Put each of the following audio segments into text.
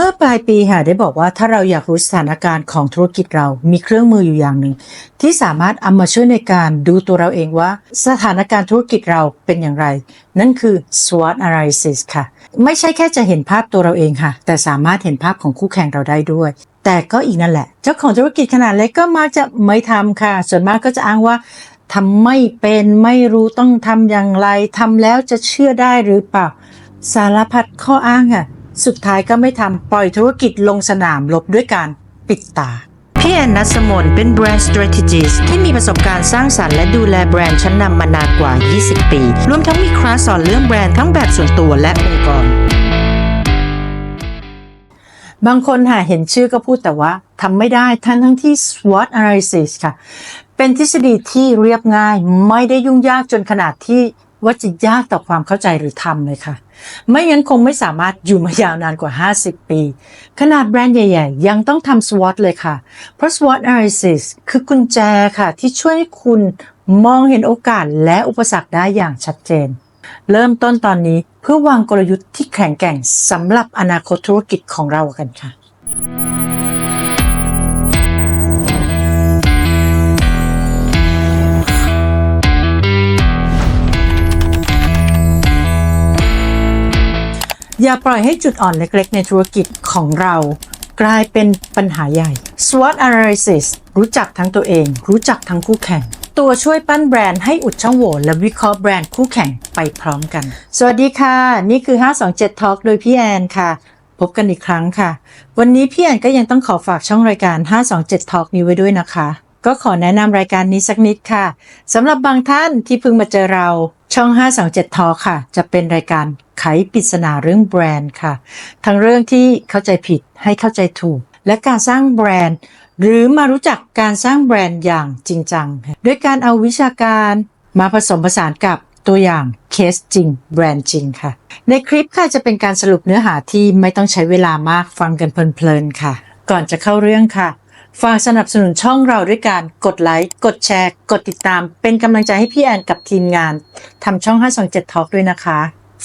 เมื่อปลายปีค่ะได้บอกว่าถ้าเราอยากรู้สถานการณ์ของธุรกิจเรา มีเครื่องมืออยู่อย่างหนึ่ง ที่สามารถเอามาช่วยในการดูตัวเราเองว่า สถานการณ์ธุรกิจเราเป็นอย่างไร นั่นคือ SWOT analysis ค่ะ ไม่ใช่แค่จะเห็นภาพตัวเราเองค่ะ แต่สามารถเห็นภาพของคู่แข่งเราได้ด้วย แต่ก็อีกนั่นแหละ เจ้าของธุรกิจขนาดเล็กก็มักจะไม่ทำค่ะ ส่วนมากก็จะอ้างว่าทำไม่เป็นไม่รู้ต้องทำอย่างไรทำแล้วจะเชื่อได้หรือเปล่า สารพัดข้ออ้างอะ สุดท้ายก็ไม่ทำปล่อยธุรกิจลงสนามรบด้วยการปิดตาพี่แอนนัสมนเป็นแบรนด์ strategist ที่มีประสบการณ์สร้างสรรค์และดูแลแบรนด์ชั้นนำมานานกว่า 20 ปี รวมทั้งมีคลาสสอนเรื่องแบรนด์ทั้งแบบส่วนตัวและองค์กร บางคนค่ะเห็นชื่อก็พูดแต่ว่าทำไม่ได้ทั้งทั้งที่ SWOT analysis ค่ะ เป็นทฤษฎีที่เรียบง่ายไม่ได้ยุ่งยากจนขนาดที่ ว่าจะยากต่อความเข้าใจหรือทำเลยค่ะ ไม่งั้นคงไม่สามารถอยู่มายาวนานกว่า 50 ปี ขนาดแบรนด์ใหญ่ ๆ ยังต้องทำ SWOT เลยค่ะ เพราะ SWOT analysis คือกุญแจค่ะ ที่ช่วยให้คุณมองเห็นโอกาสและอุปสรรคได้อย่างชัดเจน เริ่มต้นตอนนี้เพื่อวางกลยุทธ์ที่แข็งแกร่งสำหรับอนาคตธุรกิจของเรากันค่ะ อย่าปล่อยให้จุดอ่อนเล็กๆ ในธุรกิจของเรา กลายเป็นปัญหาใหญ่ SWOT analysis รู้จักทั้งตัวเอง รู้จักทั้งคู่แข่ง ตัวช่วยปั้นแบรนด์ให้อุดช่องโหว่และวิเคราะห์แบรนด์คู่แข่งไปพร้อมกัน สวัสดีค่ะ นี่คือ 527 Talk โดยพี่แอนค่ะพบกันอีกครั้งค่ะ วันนี้พี่แอนก็ยังต้องขอฝากช่องรายการ 527 Talk นี้ไว้ด้วยนะคะ ก็ขอแนะนำรายการนี้สักนิดค่ะสำหรับบางท่านที่เพิ่งมาเจอเรา ช่อง527 Talk ค่ะ จะเป็นรายการไขปริศนาเรื่องแบรนด์ค่ะ ทั้งเรื่องที่เข้าใจผิดให้เข้าใจถูก และการสร้างแบรนด์ หรือมารู้จักการสร้างแบรนด์อย่างจริงจังด้วยการเอาวิชาการมาผสมผสานกับตัวอย่างเคสจริง แบรนด์จริงค่ะ ในคลิปค่ะจะเป็นการสรุปเนื้อหาที่ไม่ต้องใช้เวลามากฟังกันเพลินๆค่ะ ก่อนจะเข้าเรื่องค่ะ ฝากสนับสนุนช่องเราด้วยการกดไลค์ กดแชร์ กดติดตาม เป็นกำลังใจให้พี่แอนกับทีมงานทำช่อง 527 Talk ด้วยนะคะ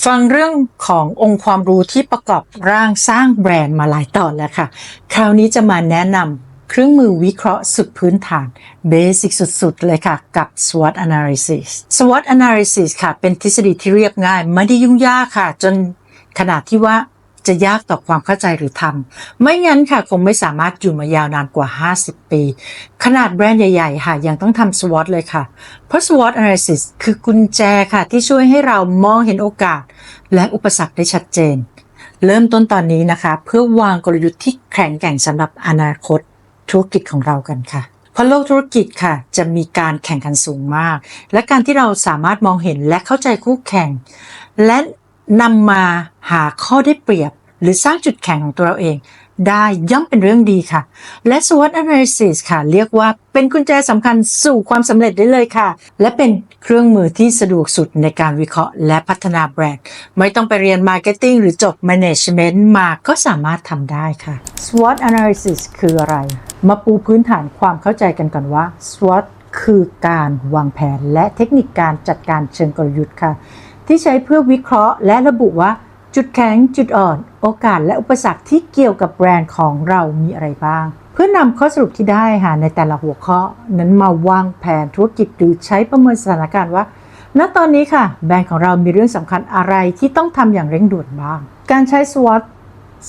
ฟังเรื่องขององค์ความรู้ที่ประกอบร่างสร้างแบรนด์มาหลายตอนแล้วค่ะ คราวนี้จะมาแนะนำเครื่องมือวิเคราะห์สุดพื้นฐานเบสิกสุดๆ เลยค่ะ กับ SWOT analysis SWOT analysis ค่ะ เป็นทฤษฎีที่เรียบง่าย ไม่ได้ยุ่งยากค่ะ จนขนาดที่ว่า จะยากต่อความเข้าใจหรือทำไม่งั้นค่ะคงไม่สามารถอยู่มายาวนานกว่า 50 ปี ขนาดแบรนด์ใหญ่ๆ ค่ะยังต้องทำ SWOT เลยค่ะ เพราะ SWOT analysis คือกุญแจค่ะ ที่ช่วยให้เรามองเห็นโอกาส และอุปสรรคได้ชัดเจน เริ่มต้นตอนนี้นะคะ เพื่อวางกลยุทธ์ที่แข็งแกร่งสำหรับอนาคตธุรกิจของเรากันค่ะเพราะโลกธุรกิจค่ะ จะมีการแข่งขันสูงมาก และการที่เราสามารถมองเห็นและเข้าใจคู่แข่ง และ นำมาหาข้อได้เปรียบ หรือสร้างจุดแข็งของตัวเราเอง ได้ย่อมเป็นเรื่องดีค่ะ และ SWOT analysis ค่ะ เรียกว่าเป็นกุญแจสำคัญสู่ความสำเร็จได้เลยค่ะ และเป็นเครื่องมือที่สะดวกสุดในการวิเคราะห์และพัฒนาแบรนด์ ไม่ต้องไปเรียน Marketing หรือจบ Management มาก็สามารถทำได้ค่ะ SWOT analysis คืออะไร มาปูพื้นฐานความเข้าใจกันก่อนว่า SWOT คือการวางแผนและเทคนิคการจัดการเชิงกลยุทธ์ค่ะ ที่ใช้เพื่อวิเคราะห์ และระบุว่าจุดแข็งจุดอ่อน โอกาสและอุปสรรคที่เกี่ยวกับแบรนด์ของเรามีอะไรบ้าง เพื่อนำข้อสรุปที่ได้ค่ะในแต่ละหัวข้อ นั้นมาวางแผนธุรกิจหรือใช้ประเมินสถานการณ์ว่า ณตอนนี้ค่ะ แบรนด์ของเรามีเรื่องสำคัญอะไรที่ต้องทำอย่างเร่งด่วนบ้าง การใช้ SWOT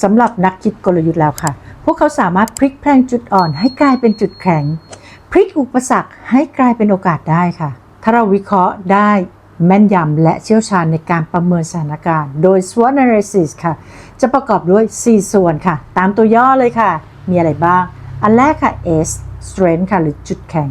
สำหรับนักคิดกลยุทธ์แล้วค่ะ พวกเขาสามารถพลิกแพลงจุดอ่อน ให้กลายเป็นจุดแข็ง พลิกอุปสรรคให้กลายเป็นโอกาสได้ค่ะ ถ้าเราวิเคราะห์ได้ แม่นยำและเชี่ยวชาญในการประเมินสถานการณ์ โดย SWOT analysis ค่ะ จะประกอบด้วย 4 ส่วนค่ะ ตามตัวย่อเลยค่ะ มีอะไรบ้าง อันแรกค่ะ S strength ค่ะ หรือจุดแข็ง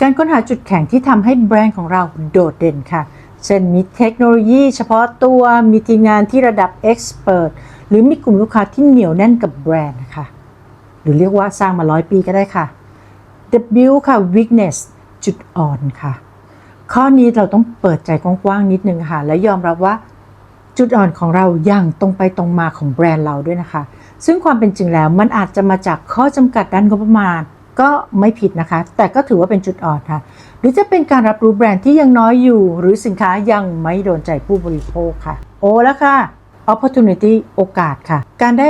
การค้นหาจุดแข็งที่ทำให้แบรนด์ของเราโดดเด่นค่ะ เช่นมีเทคโนโลยีเฉพาะตัว มีทีมงานที่ระดับ Expert หรือมีกลุ่มลูกค้าที่เหนียวแน่นกับแบรนด์นะคะหรือเรียกว่าสร้างมาร้อยปีก็ได้ค่ะ W ค่ะ weakness จุดอ่อนค่ะ ข้อนี้เราต้องเปิดใจกว้างๆนิดนึงค่ะ และยอมรับว่าจุดอ่อนของเราอย่างตรงไปตรงมาของแบรนด์เราด้วยนะคะ ซึ่งความเป็นจริงแล้วมันอาจจะมาจากข้อจำกัดด้านงบประมาณก็ไม่ผิดนะคะ แต่ก็ถือว่าเป็นจุดอ่อนค่ะ หรือจะเป็นการรับรู้แบรนด์ที่ยังน้อยอยู่ หรือสินค้ายังไม่โดนใจผู้บริโภคค่ะ โอ้แล้วค่ะ opportunity โอกาสค่ะ การได้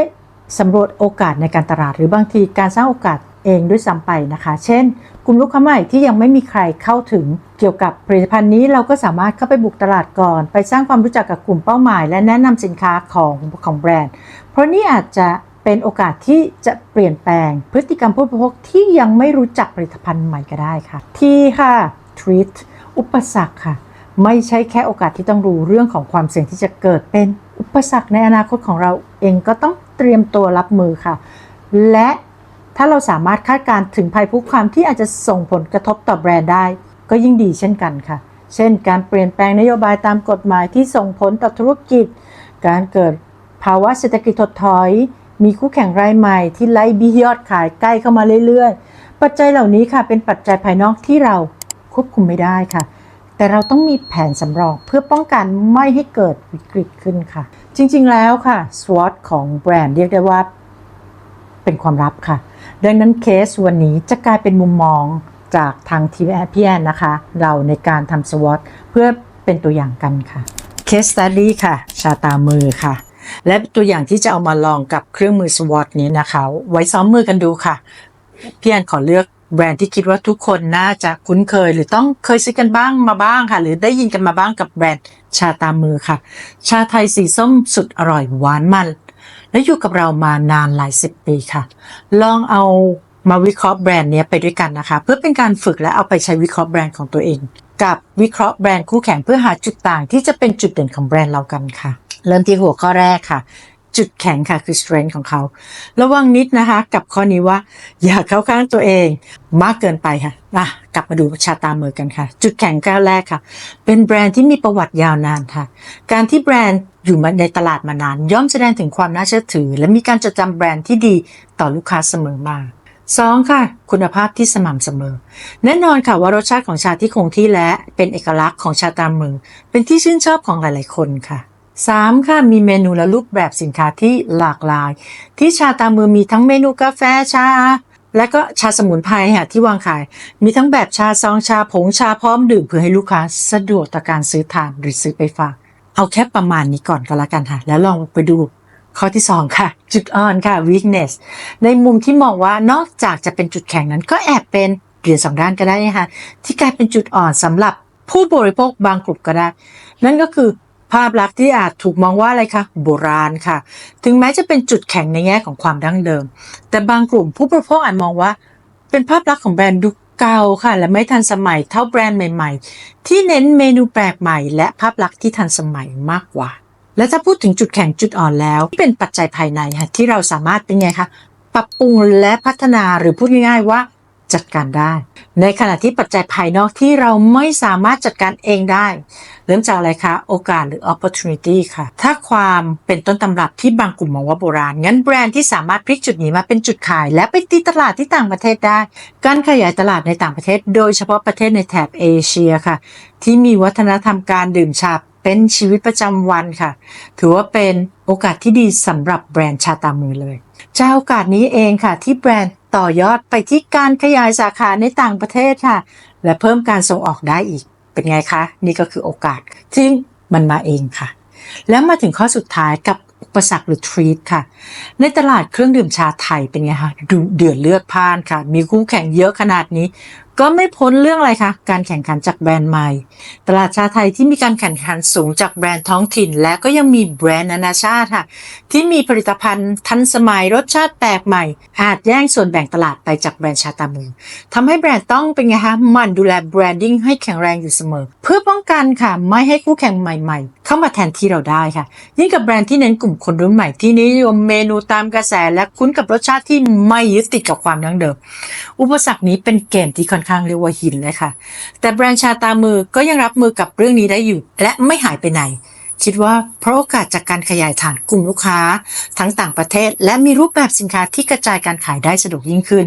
สำรวจโอกาสในการตลาด หรือบางทีการสร้างโอกาส เองด้วยซ้ำไปนะคะ เช่น กลุ่มลูกค้าใหม่ที่ยังไม่มีใครเข้าถึงเกี่ยวกับผลิตภัณฑ์นี้เราก็สามารถเข้าไปบุกตลาดก่อน ไปสร้างความรู้จักกับกลุ่มเป้าหมาย และแนะนำสินค้าของของแบรนด์ เพราะนี่อาจจะเป็นโอกาสที่จะเปลี่ยนแปลง พฤติกรรมผู้บริโภคที่ยังไม่รู้จักผลิตภัณฑ์ใหม่ก็ได้ค่ะ ที่ค่ะ treat อุปสรรคค่ะ ไม่ใช่แค่โอกาสที่ต้องรู้เรื่องของความเสี่ยงที่จะเกิดเป็นอุปสรรคในอนาคตของเราเองก็ต้องเตรียมตัวรับมือค่ะ และ ถ้าเราสามารถคาดการณ์ถึงภัยคุกคามที่อาจจะส่งผลกระทบต่อแบรนด์ได้ ก็ยิ่งดีเช่นกันค่ะ เช่น การเปลี่ยนแปลงนโยบายตามกฎหมายที่ส่งผลต่อธุรกิจ การเกิดภาวะเศรษฐกิจถดถอย มีคู่แข่งรายใหม่ที่ไล่บี้ยอดขายใกล้เข้ามาเรื่อยๆ ปัจจัยเหล่านี้ค่ะเป็นปัจจัยภายนอกที่เราควบคุมไม่ได้ค่ะ แต่เราต้องมีแผนสำรองเพื่อป้องกันไม่ให้เกิดวิกฤตขึ้นค่ะ จริงๆแล้วค่ะ SWOT ของแบรนด์เรียกได้ว่าเป็นความลับค่ะ ดังนั้นเคสวันนี้จะกลายเป็นมุมมองจากทางทีมแอพีแอนนะคะ เราในการทำ SWOT เพื่อเป็นตัวอย่างกันค่ะ Case Study ค่ะ ชาตามือค่ะ และตัวอย่างที่จะเอามาลองกับเครื่องมือ SWOT นี้นะคะ ไว้ซ้อมมือกันดูค่ะพี่แอนขอเลือกแบรนด์ที่คิดว่าทุกคนน่าจะคุ้นเคย หรือต้องเคยซื้อกันบ้างมาบ้างค่ะ หรือได้ยินกันมาบ้างกับแบรนด์ชาตามือค่ะ ชาไทยสีส้มสุดอร่อยหวานมัน และอยู่กับเรามานานหลายสิบปีค่ะ ลองเอามาวิเคราะห์แบรนด์เนี้ยไปด้วยกันนะคะ เพื่อเป็นการฝึกและเอาไปใช้วิเคราะห์แบรนด์ของตัวเอง กับวิเคราะห์แบรนด์คู่แข่งเพื่อหาจุดต่างที่จะเป็นจุดเด่นของแบรนด์เรากันค่ะ เริ่มที่หัวข้อแรกค่ะ จุดแข็งค่ะคือ strength ของเขา ระวังนิดนะคะ กับข้อนี้ว่า อย่าเข้าข้างตัวเองมากเกินไปค่ะอะ กลับมาดูชาตามมือกันค่ะ จุดแข็งก้าวแรกค่ะ เป็นแบรนด์ที่มีประวัติยาวนานค่ะ การที่แบรนด์อยู่มาในตลาดมานาน ย่อมแสดงถึงความน่าเชื่อถือ และมีการจดจำแบรนด์ที่ดีต่อลูกค้าเสมอมาสองค่ะ คุณภาพที่สม่ำเสมอ แน่นอนค่ะว่ารสชาติของชาที่คงที่และเป็นเอกลักษณ์ของชาตามมือเป็นที่ชื่นชอบของหลาย ๆ คนค่ะ 3. ค่ะมีเมนูและรูปแบบสินค้าที่หลากหลาย ที่ชาตามมือมีทั้งเมนูกาแฟชา และก็ชาสมุนไพรค่ะที่วางขาย มีทั้งแบบชาซองชาผงชาพร้อมดื่มเพื่อให้ลูกค้าสะดวกต่อการซื้อทานหรือซื้อไปฝาก เอาแค่ประมาณนี้ก่อนก็แล้วกันค่ะ แล้วลองไปดูข้อที่ 2 ค่ะ จุดอ่อนค่ะ weakness ในมุมที่มองว่านอกจากจะเป็นจุดแข็งนั้นก็แอบเป็นเหรียญสองด้านก็ได้นะคะที่กลายเป็นจุดอ่อนสำหรับผู้บริโภคบางกลุ่มก็ได้ นั่นก็คือ ภาพลักษณ์ที่อาจถูกมองว่าอะไรคะโบราณค่ะ ถึงแม้จะเป็นจุดแข็งในแง่ของความดั้งเดิม แต่บางกลุ่มผู้บริโภคอาจมองว่า เป็นภาพลักษณ์ของแบรนด์ดูเก่าค่ะ และไม่ทันสมัยเท่าแบรนด์ใหม่ ๆ ที่เน้นเมนูแปลกใหม่ และภาพลักษณ์ที่ทันสมัยมากกว่า และถ้าพูดถึงจุดแข็งจุดอ่อนแล้ว ที่เป็นปัจจัยภายในค่ะที่เราสามารถเป็นไงคะปรับปรุงและพัฒนาหรือพูดง่ายๆว่าจัดการได้ ในขณะที่ปัจจัยภายนอกที่เราไม่สามารถจัดการเองได้ เริ่มจากอะไรคะ โอกาสหรือ opportunity ค่ะ ถ้าความเป็นต้นตำรับที่บางกลุ่มมองว่าโบราณ งั้นแบรนด์ที่สามารถพลิกจุดนี้มาเป็นจุดขาย และไปตีตลาดที่ต่างประเทศได้ การขยายตลาดในต่างประเทศ โดยเฉพาะประเทศในแถบเอเชียค่ะ ที่มีวัฒนธรรมการดื่มชาเป็นชีวิตประจำวันค่ะ ถือว่าเป็นโอกาสที่ดีสำหรับแบรนด์ชาตามือเลยจากโอกาสนี้เองค่ะที่แบรนด์ ต่อยอดไปที่การขยายสาขาในต่างประเทศค่ะ และเพิ่มการส่งออกได้อีก เป็นไงคะ นี่ก็คือโอกาสที่มันมาเองค่ะ แล้วมาถึงข้อสุดท้ายกับอุปสรรคหรือทรีตค่ะ ในตลาดเครื่องดื่มชาไทยเป็นไงคะดูเดือดเลือดพ่านค่ะ มีคู่แข่งเยอะขนาดนี้ ก็ไม่พ้นเรื่องอะไรคะการแข่งขันจากแบรนด์ใหม่ ตลาดชาไทยที่มีการแข่งขันสูงจากแบรนด์ท้องถิ่น และก็ยังมีแบรนด์นานาชาติค่ะ ที่มีผลิตภัณฑ์ทันสมัยรสชาติแปลกใหม่ อาจแย่งส่วนแบ่งตลาดไปจากแบรนด์ชาตามือทำให้แบรนด์ต้องเป็นไงคะมันดูแลแบรนดิ้งให้แข็งแรงอยู่เสมอ เพื่อป้องกันค่ะ ไม่ให้คู่แข่งใหม่ ๆ เข้ามาแทนที่เราได้ค่ะ ยิ่งกับแบรนด์ที่เน้นกลุ่มคนรุ่นใหม่ที่นิยมเมนูตามกระแสและคุ้นกับรสชาติที่ไม่ยึดติดกับความดั้งเดิม อุปสรรคนี้เป็นเกมที่ค่อนข้างเรียกว่าหินเลยค่ะ แต่แบรนด์ชาตามือก็ยังรับมือกับเรื่องนี้ได้อยู่ และไม่หายไปไหน คิดว่าเพราะโอกาสจากการขยายฐานกลุ่มลูกค้า ทั้งต่างประเทศ และมีรูปแบบสินค้าที่กระจายการขายได้สะดวกยิ่งขึ้น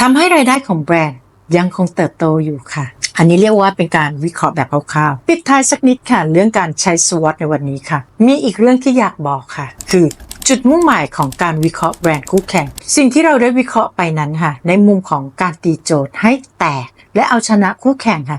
ทำให้รายได้ของแบรนด์ยังคงเติบโตอยู่ค่ะ อันนี้เรียกว่าเป็นการวิเคราะห์แบบคร่าวๆ ปิดท้ายสักนิดค่ะ เรื่องการใช้สวอตในวันนี้ค่ะ มีอีกเรื่องที่อยากบอกค่ะ คือ จุดมุ่งหมายของการวิเคราะห์แบรนด์คู่แข่ง สิ่งที่เราได้วิเคราะห์ไปนั้นค่ะ ในมุมของการตีโจทย์ให้แตก และเอาชนะคู่แข่งค่ะ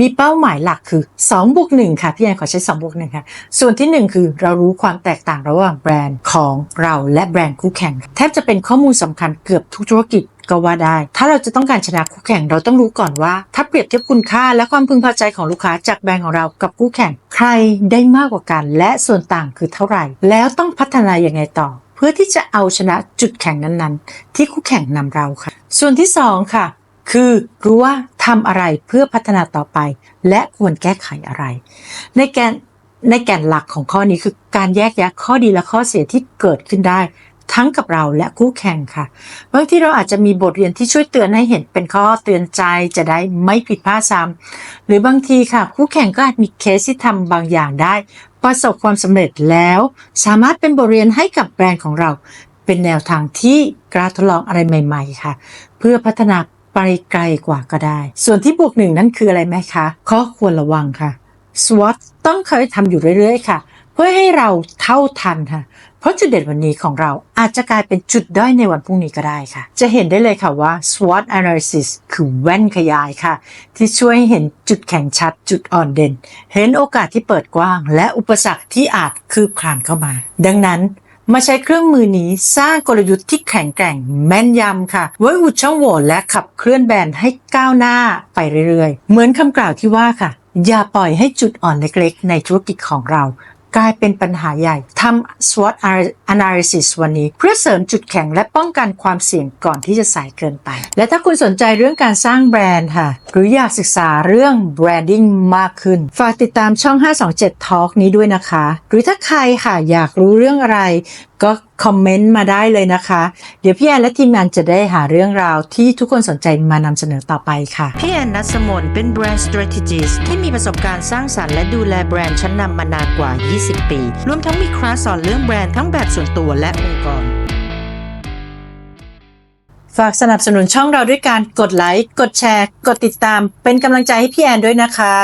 มีเป้าหมายหลักคือ2บวก1ค่ะพี่แอนขอใช้2บวก1ค่ะ ส่วนที่ 1 คือเรารู้ความแตกต่างระหว่างแบรนด์ของเราและแบรนด์คู่แข่ง แทบจะเป็นข้อมูลสำคัญเกือบทุกธุรกิจก็ว่าได้ ถ้าเราจะต้องการชนะคู่แข่งเราต้องรู้ก่อนว่า ถ้าเปรียบเทียบคุณค่าและความพึงพอใจของลูกค้าจากแบรนด์ของเรากับคู่แข่ง ใครได้มากกว่ากัน และส่วนต่างคือเท่าไหร่ แล้วต้องพัฒนาอย่างไงต่อ เพื่อที่จะเอาชนะจุดแข่งนั้นๆ ที่คู่แข่งนำเราค่ะ ส่วนที่สองค่ะ คือรู้ว่า ทำอะไรเพื่อพัฒนาต่อไป และควรแก้ไขอะไร ในแกนในแก่นหลักของข้อนี้คือการแยกแยะข้อดีและข้อเสียที่เกิดขึ้นได้ ทั้งกับเราและคู่แข่งค่ะบางที่เราอาจจะมีบทเรียนที่ช่วยเตือนให้เห็นเป็นข้อเตือนใจจะได้ไม่ผิดพลาดซ้ำหรือบางทีค่ะ คู่แข่งก็อาจมีเคสที่ทำบางอย่างได้ ประสบความสำเร็จแล้ว สามารถเป็นบทเรียนให้กับแบรนด์ของเรา เป็นแนวทางที่กล้าทดลองอะไรใหม่ ๆ ค่ะ เพื่อพัฒนา ไปไกลกว่าก็ได้ ส่วนที่บวกหนึ่งนั่นคืออะไรไหมคะข้อควรระวังค่ะ SWOT ต้องเคยทำอยู่เรื่อยๆค่ะ เพื่อให้เราเท่าทันค่ะ เพราะจุดเด่นวันนี้ของเราอาจจะกลายเป็นจุดด้อยในวันพรุ่งนี้ก็ได้ค่ะ จะเห็นได้เลยค่ะว่า SWOT analysis คือแว่นขยายค่ะ ที่ช่วยให้เห็นจุดแข็งชัด จุดอ่อนเด่น เห็นโอกาสที่เปิดกว้าง และอุปสรรคที่อาจคืบคลานเข้ามา ดังนั้น มาใช้เครื่องมือนี้สร้างกลยุทธ์ที่แข็งแกร่งแม่นยำค่ะ ไว้อุดช่องโหว่และขับเคลื่อนแบรนด์ให้ก้าวหน้าไปเรื่อยๆ เหมือนคำกล่าวที่ว่าค่ะ อย่าปล่อยให้จุดอ่อนเล็กๆ ในธุรกิจของเรา กลายเป็นปัญหาใหญ่ทำ SWOT analysis วันนี้ เพื่อเสริมจุดแข็งและป้องกันความเสี่ยงก่อนที่จะสายเกินไป และถ้าคุณสนใจเรื่องการสร้างแบรนด์ค่ะ หรืออยากศึกษาเรื่อง branding มากขึ้น ฝากติดตามช่อง 527 Talk นี้ด้วยนะคะ หรือถ้าใครค่ะอยากรู้เรื่องอะไรก็ คอมเมนต์มาได้เลยนะคะ เดี๋ยวพี่แอนและทีมงานจะได้หาเรื่องราวที่ทุกคนสนใจมานำเสนอต่อไปค่ะ พี่แอนนัสมนเป็นแบรนด์ strategist ที่มีประสบการณ์สร้างสรรค์และดูแลแบรนด์ชั้นนำมานานกว่า 20 ปี รวมทั้งมีคลาสสอนเรื่องแบรนด์ทั้งแบบส่วนตัวและองค์กรฝากสนับสนุนช่องเราด้วยการกดไลค์ กดแชร์ กดติดตาม เป็นกำลังใจให้พี่แอนด้วยนะคะ